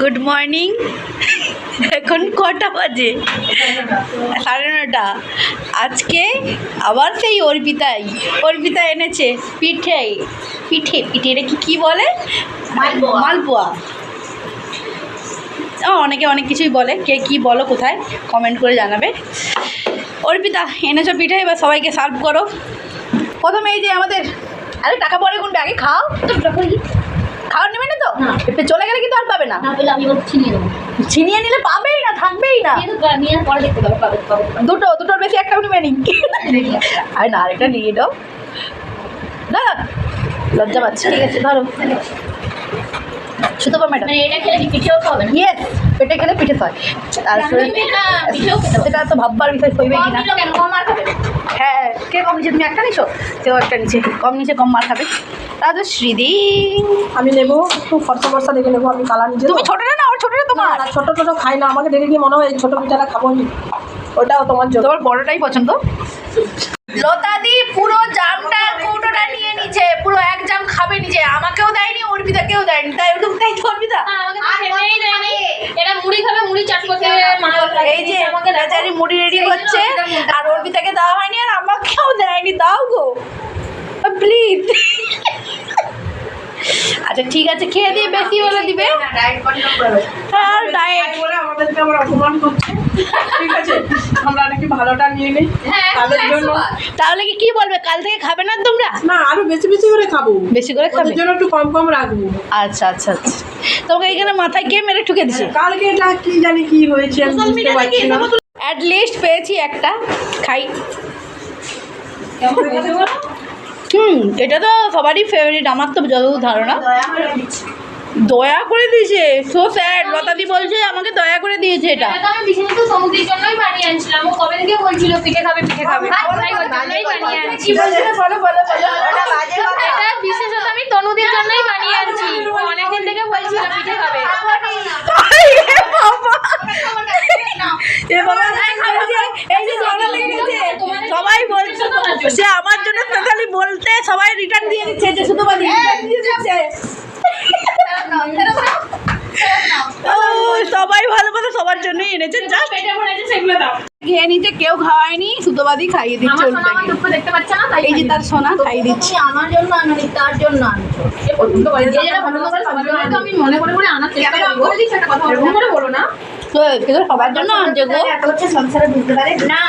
Good morning এখন কটা বাজে? সাড়ে নটা। আজকে আবার সেই অর্পিতাই। অর্পিতা এনেছে পিঠে। পিঠে পিঠে এটা কি কী বলে? মালপোয়া। ও, অনেকে অনেক কিছুই বলে। কে কি বলো কোথায়? কমেন্ট করে জানাবে। অর্পিতা এনেছো পিঠে এবার সবাইকে সার্ভ করো। প্রথমে এই যে আমাদের আরে টাকা পরে গুনবে আগে খাও। খাওয়ার নেবে না তো? চলে গেলে কিন্তু আর পাবে না পেলে আমি ছিনিয়ে নেব। ছিনিয়ে নিলে পাবেই না থাকবেই না। কিন্তু নিয়ে পরে দেখতে পাবে পাবে পাবে। দুটো দুটোর বেশি নি আর না আরেকটা নিয়ে দাও না লজ্জা পাচ্ছে। ঠিক আছে ধরো। ম্যাডাম? মানে এটা খেলে পিঠেও খাবে না ইয়েস পেটে খেলে পিঠে হয়। সেটা তো ভাববার বিষয় হইবে কিনা? হ্যাঁ কে কম নিচে তুমি একটা নিছো? কেউ একটা নিচে কম নিচে কম মার খাবে। তাহলে শ্রীদি আমি নেব একটু ফর্সা ফর্সা দেখে নেব আমি কালার নিজে তুমি ছোটটা না ওর ছোটটা তোমার? না, ছোট ছোট খাই না আমাকে দেখে কি মনে হয় এই ছোট পিঠাটা খাব ওটাও তোমার তোমার বড়টাই পছন্দ? লতাদি পুরো জামটা কৌটোটা নিয়ে নিচে পুরো এক জাম খাবে নিজে। আমাকেও দেয়নি অর্পিতাকেও দেয়নি তাই ওরকম এটা মুড়ি খাবে মুড়ি চাট করতে এই যে বেচারি মুড়ি রেডি হচ্ছে আর অর্পিতাকে দেওয়া হয়নি আর আমাকেও দেয়নি দাও গো। প্লিজ আচ্ছা ঠিক আছে খেয়ে দিয়ে বেশি হলে দিবে। আর ডায়েট বলে আমাদেরকে আবার অপমান করছে। ঠিক আছে? আমরা নাকি ভালোটা নিয়ে নিই। হ্যাঁ, জন্য। তাহলে কি কি বলবে? কাল থেকে খাবে না তোমরা? না আরও বেশি বেশি করে খাব। বেশি করে খাবে? জন্য একটু কম কম রাখব। আচ্ছা আচ্ছা আচ্ছা। তোমাকে এখানে মাথায় কে মেরে ঠুকে দিছে? কালকে এটা কি জানি কি হয়েছে আমি বুঝতে পারছি না। অ্যাট লিস্ট পেয়েছি একটা। খাই। হুম এটা তো সবারই ফেভারিট আমার তো যতদূর ধারণা। দয়া করে দিয়েছে। সো স্যাড লতাদি বলছে আমাকে দয়া করে দিয়েছে এটা। আমি বিশেষত সমুদ্রের জন্যই বানিয়ে আনছিলাম। বলছিল পিঠে খাবে পিঠে খাবে তাই ওর জন্যই বানিয়ে আনছি বলো বলো বলো এটা বিশেষত আমি তনুদের জন্যই বানিয়ে আনছি অনেকদিন থেকে বলছিল পিঠে খাবে এ বাবা, এই যে ঝগড়া লেগে গেছে। সবাই বলছে সে আমার জন্য স্পেশালি বলতে সবাই রিটার্ন দিয়ে দিচ্ছে যে শুধু বাদি return দিয়ে দিচ্ছে ও, সবাই ভালোবাসা সবার জন্যই এনেছে জাস্ট পেটে ভরেছে সেগুলো দাও। খেয়ে নিতে কেউ খাওয়ায়নি সুতোবাদি খাইয়ে দিচ্ছে আমার সোনা দুঃখ দেখতে পাচ্ছে না তাই এই যে তার সোনা খাইয়ে দিচ্ছে। আমার জন্য আনি তার জন্য আনছো যে করে যে যেটা পছন্দ করে সবার জন্য তো আমি মনে করে করে আনার চেষ্টা করব। এরকম করে বলো না। সবার জন্য আনছে গো। সংসারে বুঝতে পারে। না